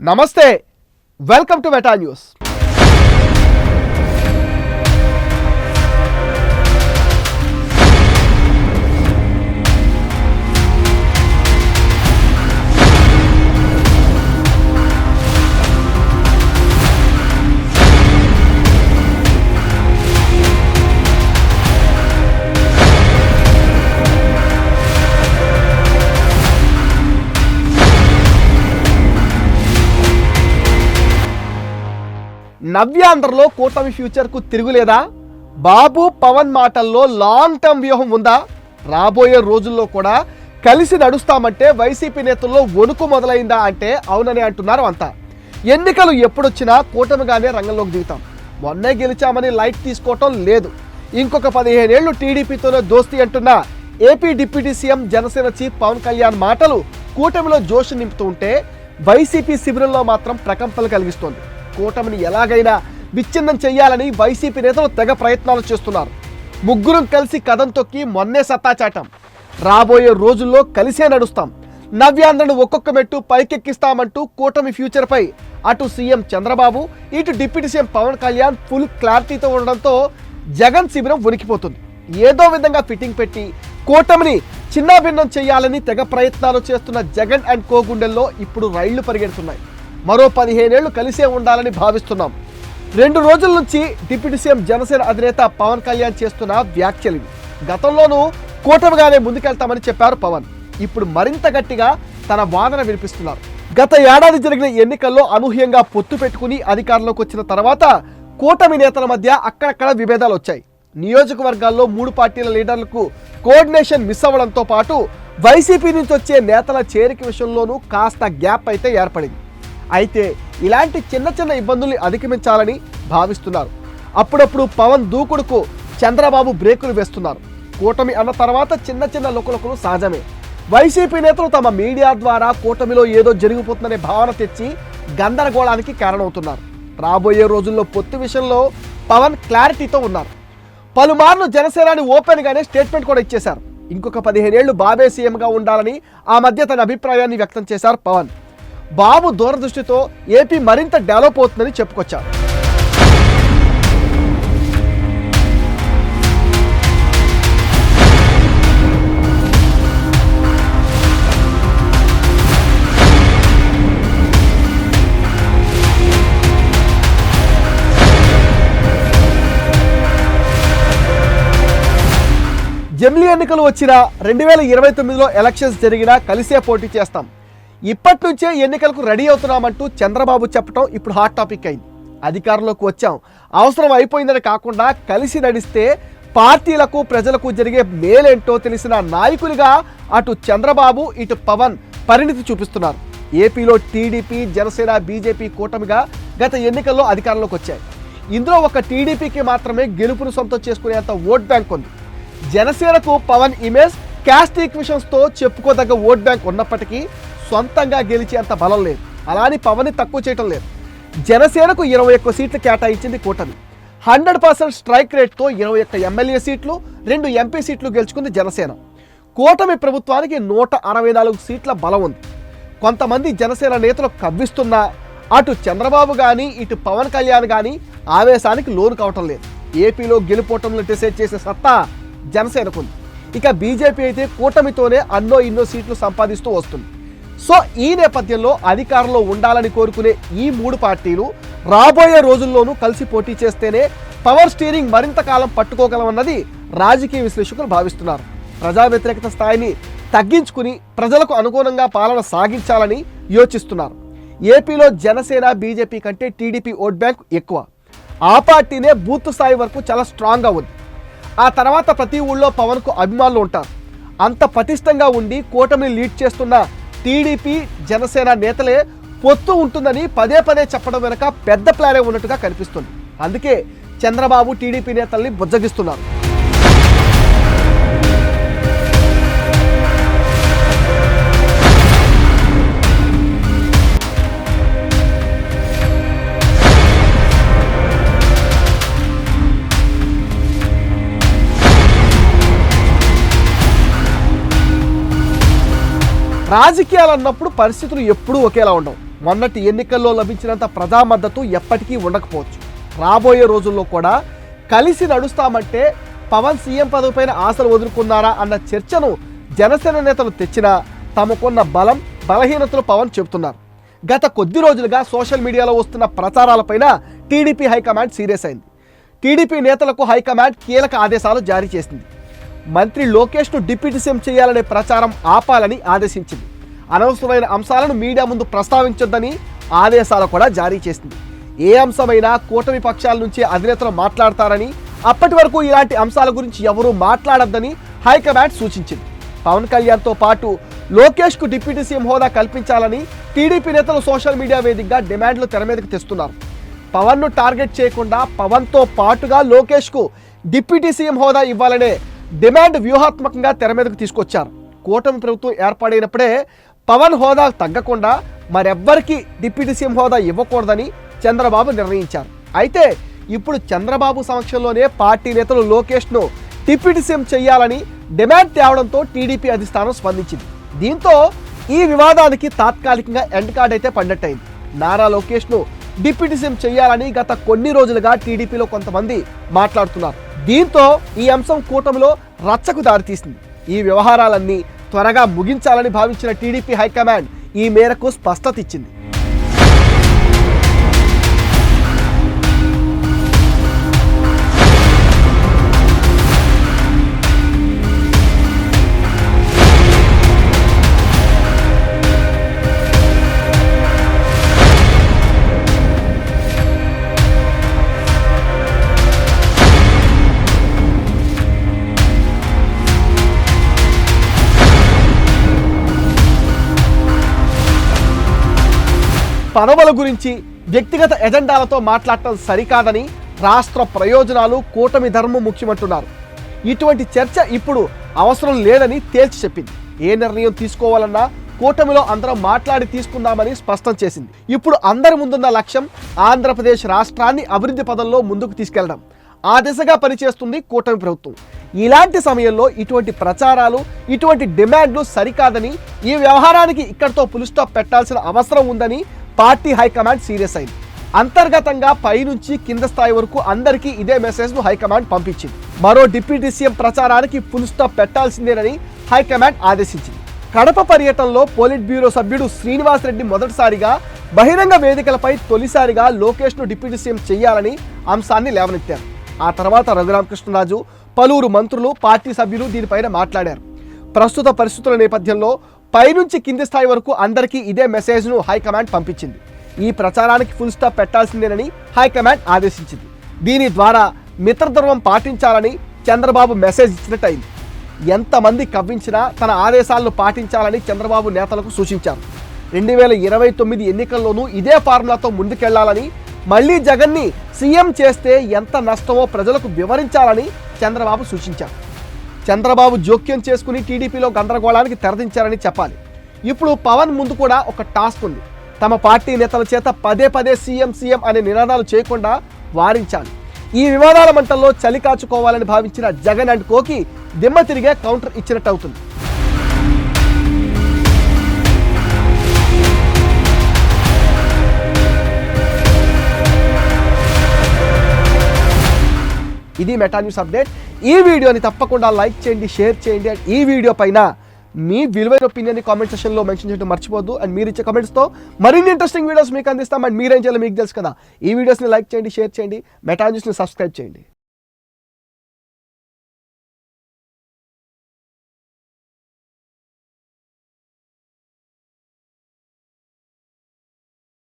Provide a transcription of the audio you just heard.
నమస్తే welcome to Meta news నవ్యాంధ్రలో కూటమి ఫ్యూచర్కు తిరుగులేదా? బాబు పవన్ మాటల్లో లాంగ్ టర్మ్ వ్యూహం ఉందా? రాబోయే రోజుల్లో కూడా కలిసి నడుస్తామంటే వైసీపీ నేతల్లో వణుకు మొదలైందా అంటే అవునని అంటున్నారు అంతా. ఎన్నికలు ఎప్పుడొచ్చినా కూటమిగానే రంగంలోకి దిగుతాం. మొన్నే గెలిచామని లైట్ తీసుకోవటం లేదు. ఇంకొక పదిహేనేళ్ళు టీడీపీతోనే దోస్తి అంటున్న. AP deputy CM Janasena chief Pawan Kalyan మాటలు కూటమిలో జోష్ నింపుతూ ఉంటే వైసీపీ శిబిరంలో మాత్రం ప్రకంపలు కలిగిస్తోంది. కూటమిని ఎలాగైనా విచ్ఛిన్నం చేయాలని వైసీపీ నేతలు తెగ ప్రయత్నాలు చేస్తున్నారు. ముగ్గురం కలిసి కథం తొక్కి మొన్నే సత్తాచాటం రాబోయే రోజుల్లో కలిసే నడుస్తాం. నవ్యాంధ్రను ఒక్కొక్క మెట్టు పైకెక్కిస్తామంటూ కూటమి ఫ్యూచర్పై అటు సీఎం చంద్రబాబు ఇటు deputy CM Pawan Kalyan full క్లారిటీతో ఉండడంతో జగన్ శిబిరం ఉనికిపోతుంది ఏదో విధంగా ఫిట్టింగ్ పెట్టి కూటమిని చిన్నాభిన్నం చేయాలని తెగ ప్రయత్నాలు చేస్తున్న జగన్ అండ్ కో గుండెల్లో ఇప్పుడు రైళ్ళు పరిగెడుతున్నాయి. మరో పదిహేనేళ్ళు కలిసే ఉండాలని భావిస్తున్నాం. రెండు రోజుల నుంచి డిప్యూటీ సీఎం జనసేన అధినేత పవన్ కళ్యాణ్ చేస్తున్న వ్యాఖ్యలు. గతంలోనూ కూటమిగానే ముందుకెళ్తామని చెప్పారు పవన్. ఇప్పుడు మరింత గట్టిగా తన వాదన వినిపిస్తున్నారు. గత ఏడాది జరిగిన ఎన్నికల్లో అనూహ్యంగా పొత్తు పెట్టుకుని అధికారంలోకి వచ్చిన తర్వాత కూటమి నేతల మధ్య అక్కడక్కడ విభేదాలు వచ్చాయి. నియోజకవర్గాల్లో మూడు పార్టీల లీడర్లకు కోఆర్డినేషన్ మిస్ అవ్వడంతో పాటు వైసీపీ నుంచి వచ్చే నేతల చేరిక విషయంలోనూ కాస్త గ్యాప్ అయితే ఏర్పడింది. అయితే ఇలాంటి చిన్న చిన్న ఇబ్బందుల్ని అధిగమించాలని భావిస్తున్నారు. అప్పుడప్పుడు పవన్ దూకుడుకు చంద్రబాబు బ్రేకులు వేస్తున్నారు. కూటమి అన్న తర్వాత చిన్న చిన్న లుకలుకలు సహజమే. వైసీపీ నేతలు తమ మీడియా ద్వారా కూటమిలో ఏదో జరిగిపోతుందనే భావన తెచ్చి గందరగోళానికి కారణమవుతున్నారు. రాబోయే రోజుల్లో పొత్తు విషయంలో పవన్ క్లారిటీతో ఉన్నారు. పలుమార్లు జనసేనాని ఓపెన్గానే స్టేట్మెంట్ కూడా ఇచ్చేశారు. ఇంకొక పదిహేనేళ్ళు బాబే సీఎంగా ఉండాలని ఆ మధ్య తన అభిప్రాయాన్ని వ్యక్తం చేశారు పవన్. బాబు దూరదృష్టితో ఏపీ మరింత డెవలప్ అవుతుందని చెప్పుకొచ్చారు. జమిలీ ఎన్నికలు వచ్చిన రెండు వేల ఇరవై తొమ్మిదిలో ఎలక్షన్స్ జరిగినా కలిసే పోటీ చేస్తాం. ఇప్పటి నుంచే ఎన్నికలకు రెడీ అవుతున్నామంటూ చంద్రబాబు చెప్పడం ఇప్పుడు హాట్ టాపిక్ అయింది. అధికారంలోకి వచ్చాం. అవసరం అయిపోయిందని కాకుండా కలిసి నడిస్తే పార్టీలకు ప్రజలకు జరిగే మేలేంటో తెలిసిన నాయకులుగా అటు చంద్రబాబు ఇటు పవన్ పరిణితి చూపిస్తున్నారు. ఏపీలో టీడీపీ జనసేన బీజేపీ కూటమిగా గత ఎన్నికల్లో అధికారంలోకి వచ్చాయి. ఇందులో ఒక టీడీపీకి మాత్రమే గెలుపును సొంతం చేసుకునేంత ఓట్ బ్యాంక్ ఉంది. జనసేనకు పవన్ ఇమేజ్ క్యాస్ట్ ఈక్విషన్స్తో చెప్పుకోదగ్గ ఓట్ బ్యాంక్ ఉన్నప్పటికీ సొంతంగా గెలిచేంత బలం లేదు. అలాని పవన్ని తక్కువ చేయటం లేదు. జనసేనకు ఇరవై ఒక్క సీట్లు కేటాయించింది కూటమి. హండ్రెడ్ పర్సెంట్ స్ట్రైక్ రేట్తో ఇరవై ఒక్క ఎమ్మెల్యే సీట్లు రెండు ఎంపీ సీట్లు గెలుచుకుంది జనసేన. కూటమి ప్రభుత్వానికి నూట అరవై నాలుగు సీట్ల బలం ఉంది. కొంతమంది జనసేన నేతలు కవ్విస్తున్నా అటు చంద్రబాబు కానీ ఇటు పవన్ కళ్యాణ్ కానీ ఆవేశానికి లోను కావటం లేదు. ఏపీలో గెలుపోవటంలో డిసైడ్ చేసే సత్తా జనసేనకుంది. ఇక బీజేపీ అయితే కూటమితోనే అన్నో ఇన్నో సీట్లు సంపాదిస్తూ వస్తుంది. సో ఈ నేపథ్యంలో అధికారంలో ఉండాలని కోరుకునే ఈ మూడు పార్టీలు రాబోయే రోజుల్లోనూ కలిసి పోటీ చేస్తేనే పవర్ స్టీరింగ్ మరింత కాలం పట్టుకోగలమన్నది రాజకీయ విశ్లేషకులు భావిస్తున్నారు. ప్రజా వ్యతిరేకత స్థాయిని తగ్గించుకుని ప్రజలకు అనుగుణంగా పాలన సాగించాలని యోచిస్తున్నారు. ఏపీలో జనసేన బీజేపీ కంటే టీడీపీ ఓట్ బ్యాంక్ ఎక్కువ. ఆ పార్టీనే బూత్ స్థాయి వరకు చాలా స్ట్రాంగ్గా ఉంది. ఆ తర్వాత ప్రతి ఊళ్ళో పవన్కు అభిమానులు ఉంటారు. అంత పటిష్టంగా ఉండి కూటమిని లీడ్ చేస్తున్న టీడీపీ జనసేన నేతలే పొత్తు ఉంటుందని పదే పదే చెప్పడం వెనక పెద్ద ప్లానే ఉన్నట్టుగా కనిపిస్తుంది. అందుకే చంద్రబాబు టీడీపీ నేతల్ని బుజ్జగిస్తున్నారు. రాజకీయాలు అన్నప్పుడు పరిస్థితులు ఎప్పుడూ ఒకేలా ఉండవు. మొన్నటి ఎన్నికల్లో లభించినంత ప్రజా మద్దతు ఎప్పటికీ ఉండకపోవచ్చు. రాబోయే రోజుల్లో కూడా కలిసి నడుస్తామంటే పవన్ సీఎం పదవిపైన ఆశలు వదులుకున్నారా అన్న చర్చను జనసేన నేతలు తెచ్చినా తమకున్న బలం బలహీనతలు పవన్ చెబుతున్నారు. గత కొద్ది రోజులుగా సోషల్ మీడియాలో వస్తున్న ప్రచారాలపైన టీడీపీ హైకమాండ్ సీరియస్ అయింది. టీడీపీ నేతలకు హైకమాండ్ కీలక ఆదేశాలు జారీ చేసింది. మంత్రి లోకేష్ను డిప్యూటీ సీఎం చేయాలనే ప్రచారం ఆపాలని ఆదేశించింది. అనవసరమైన అంశాలను మీడియా ముందు ప్రస్తావించొద్దని ఆదేశాలు కూడా జారీ చేసింది. ఏ అంశమైనా కూటమి పక్షాల నుంచి అధినేతలు మాట్లాడతారని అప్పటి వరకు ఇలాంటి అంశాల గురించి ఎవరూ మాట్లాడొద్దని హైకమాండ్ సూచించింది. పవన్ కళ్యాణ్తో పాటు లోకేష్కు డిప్యూటీ సీఎం హోదా కల్పించాలని టీడీపీ నేతలు సోషల్ మీడియా వేదికగా డిమాండ్లు తెర మీదకు తెస్తున్నారు. పవన్ను టార్గెట్ చేయకుండా పవన్తో పాటుగా లోకేష్కు డిప్యూటీ సీఎం హోదా ఇవ్వాలనే డిమాండ్ వ్యూహాత్మకంగా తెర మీదకు తీసుకొచ్చారు. కూటమి ప్రభుత్వం ఏర్పాడైనప్పుడే పవన్ హోదా తగ్గకుండా మరెవ్వరికి డిప్యూటీ సీఎం హోదా ఇవ్వకూడదని చంద్రబాబు నిర్ణయించారు. అయితే ఇప్పుడు చంద్రబాబు సమక్షంలోనే పార్టీ నేతలు లోకేష్ను డిప్యూటీ సీఎం చేయాలని డిమాండ్ తేవడంతో టీడీపీ అధిష్టానం స్పందించింది. దీంతో ఈ వివాదానికి తాత్కాలికంగా ఎండ్ కార్డ్ అయితే పడ్డట్టయింది నారా లోకేష్ను డిప్యూటీ సీఎం చేయాలని గత కొన్ని రోజులుగా టీడీపీలో కొంతమంది మాట్లాడుతున్నారు. దీంతో ఈ అంశం కూటమిలో రచ్చకు దారితీసింది. ఈ వ్యవహారాలన్నీ త్వరగా ముగించాలని భావించిన టీడీపీ హైకమాండ్ ఈ మేరకు స్పష్టత ఇచ్చింది. పదవుల గురించి వ్యక్తిగత ఎజెండాలతో మాట్లాడటం సరికాదని రాష్ట్ర ప్రయోజనాలు కూటమి ధర్మం ముఖ్యమంటున్నారు. ఇటువంటి చర్చ ఇప్పుడు అవసరం లేదని తేల్చి చెప్పింది. ఏ నిర్ణయం తీసుకోవాలన్నా కూటమిలో అందరం మాట్లాడి తీసుకుందామని స్పష్టం చేసింది. ఇప్పుడు అందరి ముందున్న లక్ష్యం ఆంధ్రప్రదేశ్ రాష్ట్రాన్ని అభివృద్ధి పదంలో ముందుకు తీసుకెళ్ళడం. ఆ దిశగా పనిచేస్తుంది కూటమి ప్రభుత్వం. ఇలాంటి సమయంలో ఇటువంటి ప్రచారాలు ఇటువంటి డిమాండ్లు సరికాదని ఈ వ్యవహారానికి ఇక్కడితో పులిస్టాప్ పెట్టాల్సిన అవసరం ఉందని పార్టీ హైకమాండ్ సీరియస్ అయింది. అంతర్గతంగా పైనుంచి కింద స్థాయి వరకు అందరికీ ఇదే మెసేజ్ను హైకమాండ్ పంపించింది. మరో డిప్యూటీ సీఎం ప్రచారానికి ఫుల్ స్టాప్ పెట్టాల్సిందేనని హైకమాండ్ ఆదేశించింది. కడప పర్యటనలో పోలిట్ బ్యూరో సభ్యుడు శ్రీనివాస్ రెడ్డి మొదటిసారిగా బహిరంగ వేదికలపై తొలిసారిగా లోకేష్ను డిప్యూటీ సీఎం చేయాలని అంశాన్ని లేవనెత్తారు. ఆ తర్వాత రఘురామకృష్ణరాజు పలువురు మంత్రులు పార్టీ సభ్యులు దీనిపైన మాట్లాడారు. ప్రస్తుత పరిస్థితుల నేపథ్యంలో పైనుంచి కింది స్థాయి వరకు అందరికీ ఇదే మెసేజ్ను హైకమాండ్ పంపించింది. ఈ ప్రచారానికి ఫుల్ స్టాప్ పెట్టాల్సిందేనని హైకమాండ్ ఆదేశించింది. దీని ద్వారా మిత్రధర్మం పాటించాలని చంద్రబాబు మెసేజ్ ఇచ్చినట్టయింది. ఎంతమంది కవ్వించినా తన ఆదేశాలను పాటించాలని చంద్రబాబు నేతలకు సూచించారు. రెండు వేల ఇరవై తొమ్మిది ఎన్నికల్లోనూ ఇదే ఫార్ములాతో ముందుకెళ్ళాలని మళ్ళీ జగన్ని సీఎం చేస్తే ఎంత నష్టమో ప్రజలకు వివరించాలని చంద్రబాబు సూచించారు. చంద్రబాబు జోక్యం చేసుకుని టీడీపీలో గందరగోళానికి తెరదించారని చెప్పాలి. ఇప్పుడు పవన్ ముందు కూడా ఒక టాస్క్ ఉంది. తమ పార్టీ నేతల చేత పదే పదే సీఎం సీఎం అనే నినాదాలు చేయకుండా వారించాలి. ఈ వివాదాల మంటల్లో చలి కాచుకోవాలని భావించిన జగన్ అండ్ కోకి దిమ్మ తిరిగే కౌంటర్ ఇచ్చినట్టు అవుతుంది. ఇది మెటా న్యూస్ అప్డేట్. ఈ వీడియోని తప్పకుండా లైక్ చేయండి షేర్ చేయండి. అండ్ ఈ వీడియో పైన మీ విలువైన ఒపీనియన్ కామెంట్ సెషన్లో మెన్షన్ చేయడం మర్చిపోద్దు అండ్ మీరు ఇచ్చే కమెంట్స్తో మరిన్ని ఇంట్రెస్టింగ్ వీడియోస్ మీకు అందిస్తాం. అండ్ మీరేం చేయాలో మీకు తెలుసు కదా. ఈ వీడియోస్ని లైక్ చేయండి షేర్ చేయండి. మెటా న్యూస్ని సబ్స్క్రైబ్ చేయండి.